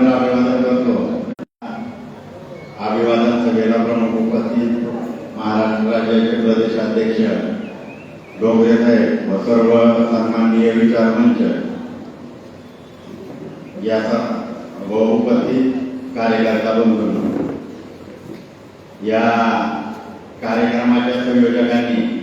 नम्र अभिवादन करतो अभिवादन सभेला प्रमुख उपस्थित महाराष्ट्र राज्याचे प्रदेशाध्यक्ष डोंगरे साहेब व सर्व सन्माननीय विचार मंच. याचा व उपस्थित कार्यकर्ता बंधू. या कार्यक्रमाच्या संयोजकांनी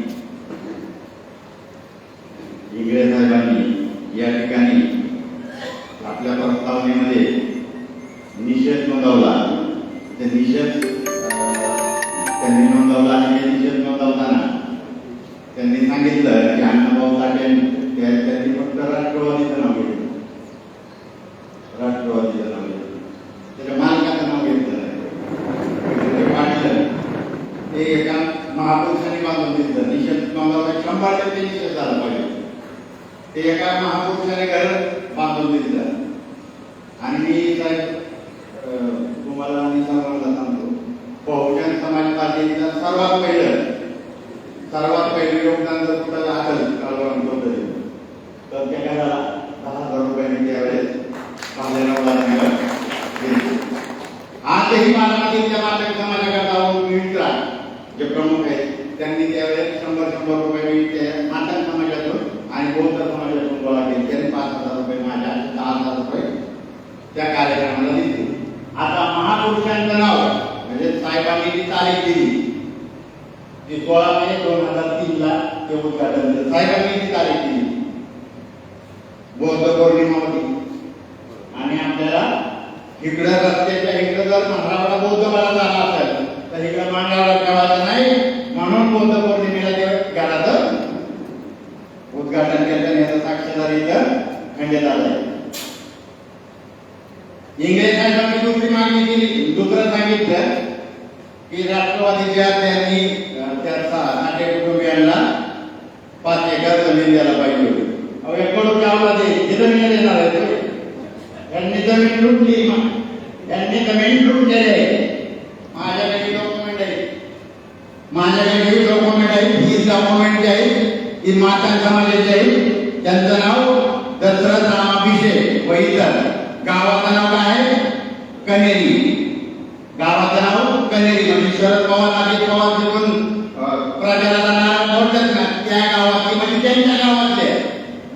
ते एका महापुरुषाने घर बांधून दिलं आणि मी तुम्हाला आणि सर्वांना सांगतो. बहुजन समाज पार्टीचा सर्वात पहिलं सर्वात पहिलं योगदान जर कुठं असेल कळवण होतं तर त्या घराला दहा हजार रुपयांनी त्यावेळेस बांधलेला उदाहरण दिलं आजही बारामतीच्या नाटक समाजाकरता मिळतात जे प्रमुख आहेत त्यांनी त्यावेळेस शंभर शंभर रुपये मी त्या नाटक समाजातून आणि बौद्ध समाजातून गोळा केले त्यांनी पाच हजार रुपये माझ्या दहा हजार रुपये त्या कार्यक्रमाला दिली. आता महापुरुषांचं नाव म्हणजे साहेबांनी जी तारीख दिली ती सोळा मे दोन हजार तीन ला ते उद्घाटन झालं. साहेबांनी ती तारीख दिली बौद्ध पौर्णिमा होती आणि आपल्याला इकडं रस्त्याच्या इकडं जर महाराष्ट्र बौद्ध मला जाणार असेल तर इकडं मांडावला ठेवायचं नाही. म्हणून बौद्ध पौर्णिमेला ते घराचं उद्घाटन केलं आणि याचं साक्षीदार इथं खंडित आलंय इंग्रज मी दुसरी मागणी केली. दुसरं सांगितलं की राष्ट्रवादीच्या त्यांनी त्याचा त्या नाटे कुटुंबियांना पाच एकर जमीन द्यायला पाहिजे होती. अहो एकडं गावला ते? जमीन देणार आहे त्यांनी जमीन लुटली. त्यांनी जमीन लुटलेली केले माझ्याकडे डॉक्युमेंट आहे. माझ्याकडे डॉक्युमेंट आहे. ही डॉक्युमेंट जी आहे ही माता समाजाची आहे. त्यांचं नाव दशरथ रामाभिषेक वैद्य. गावाचं नाव काय आहे? कनेरी. गावाचं नाव कनेरी. म्हणजे शरद पवार अजित पवार जे पण प्रजाला जाणारा बोलतात ना त्या गावातली म्हणजे त्यांच्या गावातले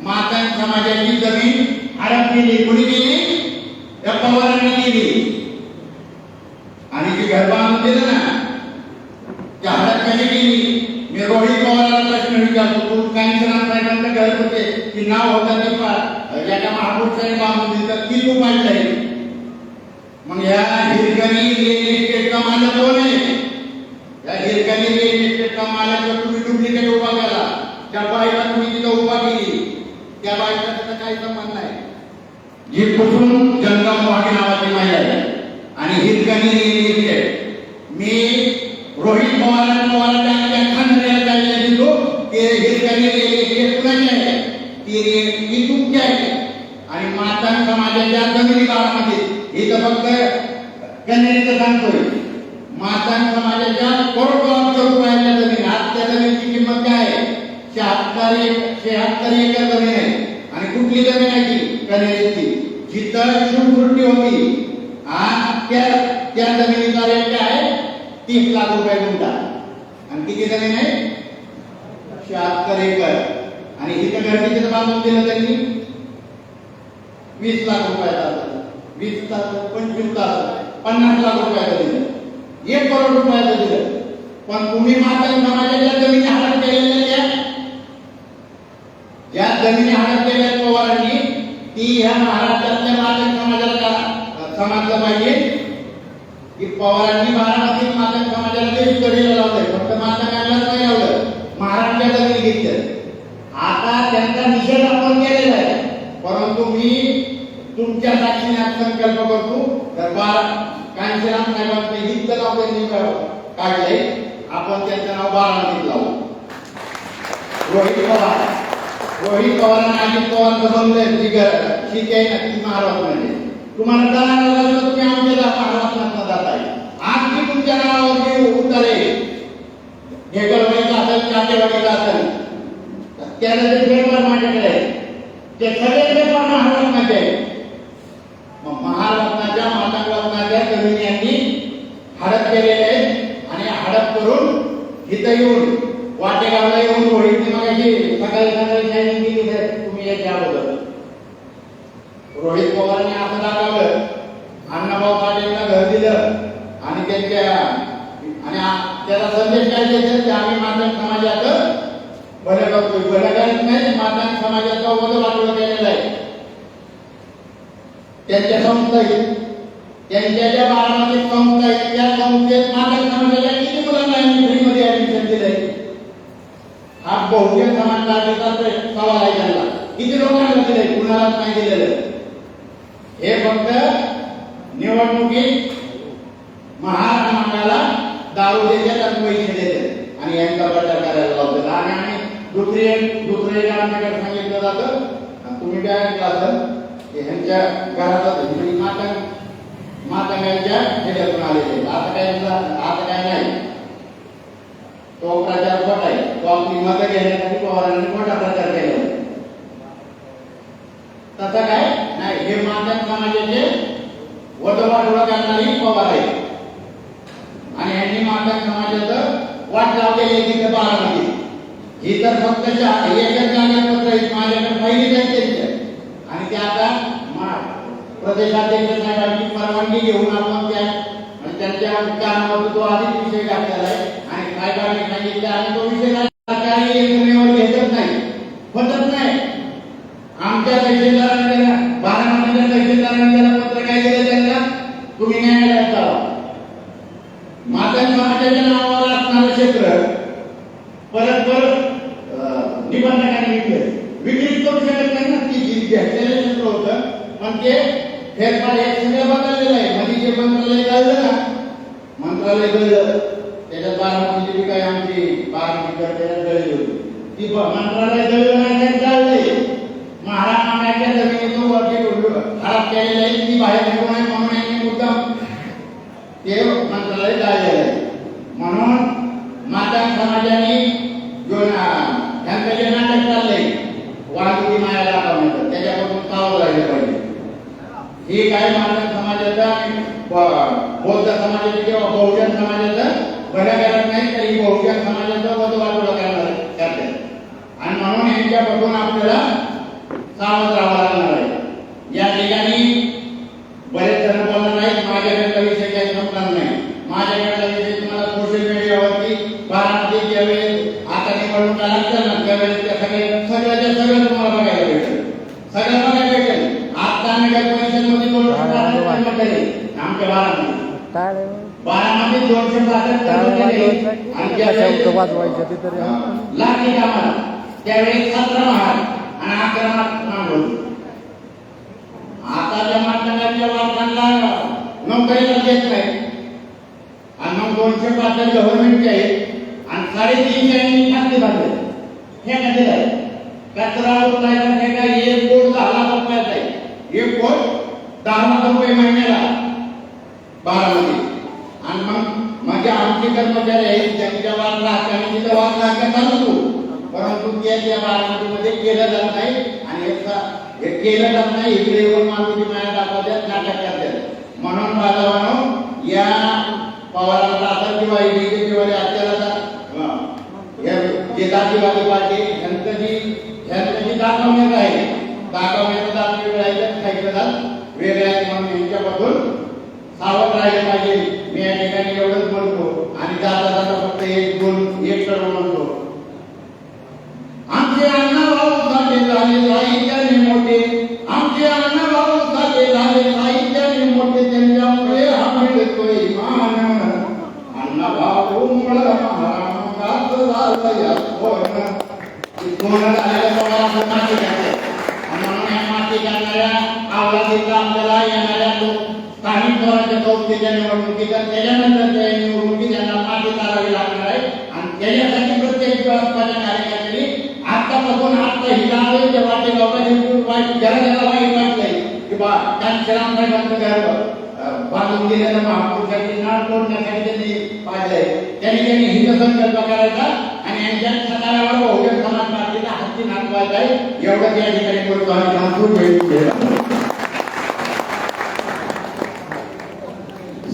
माता समाजाची जमीन हडप केली. कुणी केली? त्या पवारांनी केली. आणि जी घर बांधून दिलं ना त्या हडप कशी केली? मी रोहित पवाराला प्रश्न विचारतो तू कांचना साहेबांचं घर होते की नाव होतं ते पार एका महापुरुषाने बांधून दिलं की तू पाडलंय मग या हिरकणी रिअल इस्टेटचा मालक कोण आहे? या हिरकणी रिअल इस्टेटचा मालक तुम्ही डुप्लिकेट उभा केला त्या बाईला तुम्ही तिथं उभा केली त्या बाईला त्याचा काही संबंध नाही. जी कुठून जंगम वाघे नावाची महिला आहे आणि हिरकणी रिअल इस्टेट मी रोहित पवार पवार त्यांच्या द्यायला दिलो ते हिरकणी रिअल इस्टेट कुणाची आहे? ती रे- तुमची आहे. आणि माता समाजाच्या जमिनी काळामध्ये इथं फक्त कन्याचं सांगतोय माता समाजाच्या करोडो अब्ज रुपयाच्या जमीन आज त्या जमिनीची किंमत काय आहे? शहात्तर शहात्तर एकर जमीन आहे. आणि कुठली जमीन आहे ती? कन्याची जिथं शिवसृष्टी होती. आज त्या त्या जमिनीचा रेट काय आहे? तीस लाख रुपये गुंठा. आणि किती जमीन आहे? शहात्तर एकर. आणि इथं किती बांधून दिलं त्यांनी. वीस लाख रुपयाचा असेल. वीस तास पंचवीस तास पन्नास लाख रुपयाचं दिलं. एक करोड रुपयाचं दिलं. पण तुम्ही माता समाजाच्या जमिनी हडप केलेल्या ज्या जमिनी हडप केल्या पवारांनी, ती ह्या महाराष्ट्रातल्या माता समाजाला समजलं पाहिजे? की पवारांनी बारामती माता समाजाला देश कडेला लावलंय. फक्त माता नाही लावलं महाराष्ट्राच्या जमिनी घेतल्या. आता त्यांचा निषेध आपण केलेला आहे. परंतु मी तुमच्या साक्षीने आज संकल्प करतो. दरबार कांशीराम साहेबांचं हित नाव त्यांनी काढले. आपण त्यांचं नाव बारामतीत लावू. रोहित पवार. रोहित पवार आणि अजित पवार बसवले ती ठीक आहे नक्की महाराज म्हणजे. तुम्हाला जाणारा लागलं तर तुम्ही आमच्या महाराष्ट्रात जात आहे. आज मी तुमच्या नावावरती उत्तर. आहे हेगलवाडीला असेल काटेवाडीला असेल त्याला पेपर माझ्याकडे ते सगळे पेपर माता रत्नाच्या मग यांनी हडप केलेले आहेत आणि हडप करून इथं येऊन वाटेगावला येऊन रोहितने मागायची सकाळी सकाळी शायनिंग केली तर तुम्ही याच्या अगोदर. रोहित पवारांनी असं दाखवलं. अण्णाभाऊ पाटीलला घर दिलं आणि त्यांच्या आणि त्याचा त्याला संदेश काय द्यायचा? की आम्ही माध्यम समाजाचं भलं करतोय भलं करत नाही मातंग समाजाचा वध वाटवलं केलेला आहे. त्यांच्या संस्थेत त्यांच्या ज्या बारामतीत संस्था आहेत त्या संस्थेत मातंग समाजाच्या किती मुलांना यांनी फ्रीमध्ये ऍडमिशन दिलंय? हा बहुजन समाज पार्टीचा सवाल आहे त्यांना. किती लोकांना दिलंय? कुणालाच नाही दिलेलं. हे फक्त निवडणुकीत महाराष्ट्राला दारू देतात आणि पैसे देतात आणि यांचा प्रचार करायला लावतात आणि आणि दुसरी एक आमच्याकडे सांगितलं जातं? तुम्ही काय ऐकलं असेल की ह्यांच्या घरात म्हणजे माता मातांच्या खेड्यातून आलेले आता काय आता काय नाही. तो प्रचार खोटा आहे. तो आपली मतं घेण्यासाठी पवारांनी खोटा प्रचार केला आहे. तसं काय? नाही हे मातंग समाजाचे वटवाटोळा करणारी पवार आहे आणि यांनी मातंग समाजाचं वाट लावलेली आहे तिथे बारामती ही तर फक्त एकच कागदपत्र आहेत माझ्याकडे पहिली आहे. त्यांच्या आणि ते आता प्रदेशाध्यक्ष साहेबांची परवानगी घेऊन आपण त्या त्यांच्या कानावर तो आधीच विषय घातलेला आहे. आणि साहेबांनी सांगितलं आणि तो विषय काय सरकारी यंत्रणेवर घेतच नाही होतच नाही आमच्या तहसीलदाराने त्याला बारामतीच्या तहसीलदाराने त्याला पत्र काय दिलं त्यांना तुम्ही न्यायालयात जावा मातंग समाजाच्या नावावर असणारं क्षेत्र परत परत अं, निबंधकाने विकलं विक्रीच करू शकत नाही ना ती जी घेतलेलं क्षेत्र होतं पण ते फेरफार हे सगळं बदललेलं आहे मध्ये जे मंत्रालय कळलं ना मंत्रालय कळलं त्याच्यात बारामतीची जी काही आमची बारामती त्याच्यात गळली होती ती ब- मंत्रालय कळलं महाराष्ट्राच्या जमिनीतून वरती खराब केलेलं ती बाहेर म्हणून मुद्दाम ते मंत्रालय आहे म्हणून माता समाजाने जो त्यांचं जे नाटक चाललंय वाहतुकी त्याच्यापासून सावध राहिलं पाहिजे. ही काय माता समाजाचं आणि बौद्ध समाजाचं किंवा बहुजन समाजाचं भलं करत नाही तर ही बहुजन समाजाचं वध वाटोळं करणार. म्हणून यांच्यापासून आपल्याला सावध राहावं लागणार आहे. या ठिकाणी बरेच जण बोलणार नाहीत माझ्याकडचा विषय काही संपणार नाही. माझ्याकडचा विषय तुम्हाला सोशल मीडियावरती बारामती ज्यावेळेस आता निवडणुका लागतात ना त्यावेळेस त्या सगळे सगळ्याच्या सगळं तुम्हाला बघायला भेटेल. सगळं बघायला भेटेल. आता नगर परिषदमध्ये दोनशे कर्मचारी आमच्या बारामती. बारामती दोनशे पासष्ट आणि ज्यावेळेस वाजवायचं त्यावेळी तरी लाठी आणि आक्रमक मांडवल आता त्या माणसाच्या वारसांना नोकरीला देत नाही. आणि मग दोनशे पासष्ट गव्हर्नमेंटचे आहे आणि साडेतीनशे यांनी खाते बांधले हे का झाले? कचरा उचलायला हे का? एक कोट दहा लाख रुपयाचा आहे. एक कोट दहा लाख रुपये महिन्याला. बारामध्ये आणि मग म्हणजे आमचे कर्मचारी आहेत त्यांच्या वाद आणि तिथं वाद लागला चालतो परंतु ते त्या बारामतीमध्ये केलं जात नाही आणि याचा हे केलं जात नाही इकडे येऊन माणुकी माया दाखवतात नाटक करतात म्हणून बाजारानो या पवारांचा आता किंवा बीजेपीवाले आपल्याला या जे जातीवादी पार्टी ह्यांचं जी ह्यांचं जी दाखवण्यात आहे दाखवण्याचं दात वेगळं आहे खायचं दात वेगळं आहे म्हणून यांच्यापासून सावध राहिले पाहिजे. मी या ठिकाणी एवढं म्हणून या माती आपल्याला येणाऱ्या लोक काही स्वराज्य संस्थेच्या निवडणुकीच्या आणि त्याच्यानंतरच्या निवडणुकी त्यांना यांना माती तारावी लागणार आहे आणि त्याच्यासाठी प्रत्येक व्यवस्थाच्या कार्यकर्त्यांनी आतापासून आत्ता हिरावे जेव्हा ते लोकांनी वाईट जरा जरा वाईट वाटलंय. की बा कांचराम साहेबांचं घर बांधून दिलेलं महापुरुषाची नाळ तोडण्यासाठी त्यांनी पाहिलंय. त्यांनी त्यांनी हिंद संकल्प करायचा आणि यांच्या सकारावर बहुजन समाज पार्टीला हत्ती नाचवायचा आहे. एवढंच या ठिकाणी बोलतो आणि थांबून वेळ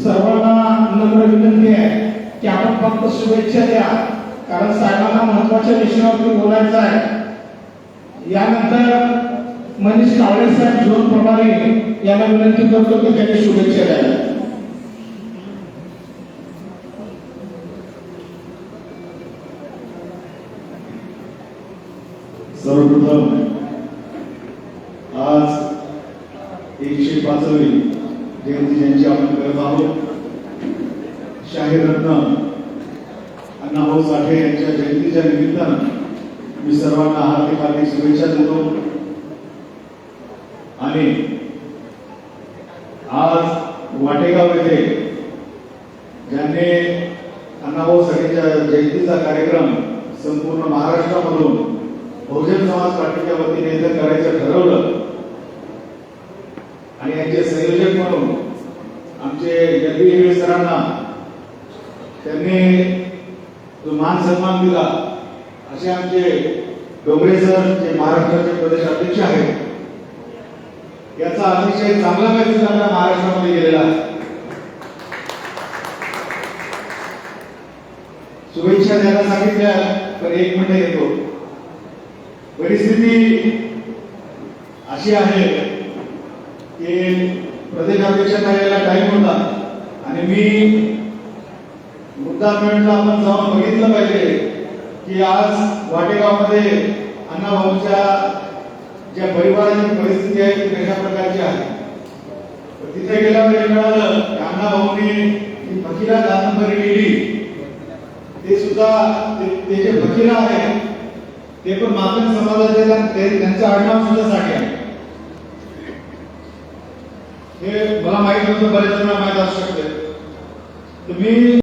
सर्वांना नम्र विनंती आहे की आपण फक्त शुभेच्छा द्या. कारण साहेबांना महत्त्वाच्या विषयावरती बोलायचं आहे. यानंतर मनीष कावळे साहेब झोन प्रभारी यांना विनंती करतो की त्यांनी शुभेच्छा द्याव्या सर्वप्रथम आज एकशे पाचवी जयंती जयंती आपण करत आहोत शाहीरत्न अण्णाभाऊ साठे यांच्या जयंतीच्या निमित्तानं मी सर्वांना हार्दिक हार्दिक शुभेच्छा देतो. आणि आज वाटेगाव येथे ज्यांनी अण्णाभाऊ साठेच्या जयंतीचा कार्यक्रम संपूर्ण महाराष्ट्रामधून बहुजन समाज पार्टीच्या वतीने इथं करायचं ठरवलं आणि यांचे संयोजक म्हणून आमचे जगदीश सरांना त्यांनी जो मान सन्मान दिला असे आमचे डोंगरे सर जे महाराष्ट्राचे प्रदेश अध्यक्ष आहेत याचा अतिशय चांगला मेसेज आपल्या महाराष्ट्रामध्ये गेलेला आहे. शुभेच्छा द्यायला सांगितल्या पण एक मिनिट येतो. परिस्थिती अशी आहे की प्रदेशाध्यक्षांना यायला टाइम होता आणि मी मुद्दा आपण जाऊन बघितलं पाहिजे की आज वाटेगावमध्ये अण्णाभाऊच्या ज्या परिवाराची परिस्थिती आहे ती कशा प्रकारची आहे. तिथे गेल्यावर हे कळालं की फकीरा कादंबरी लिहिली ते सुद्धा ते जे फकीर आहे ते पण मातंग समाजाचे त्यांचं आडनाव सुद्धा साठी आहे. हे मला माहीत नव्हतं बरेच जणांना माहीत असू शकते. तुम्ही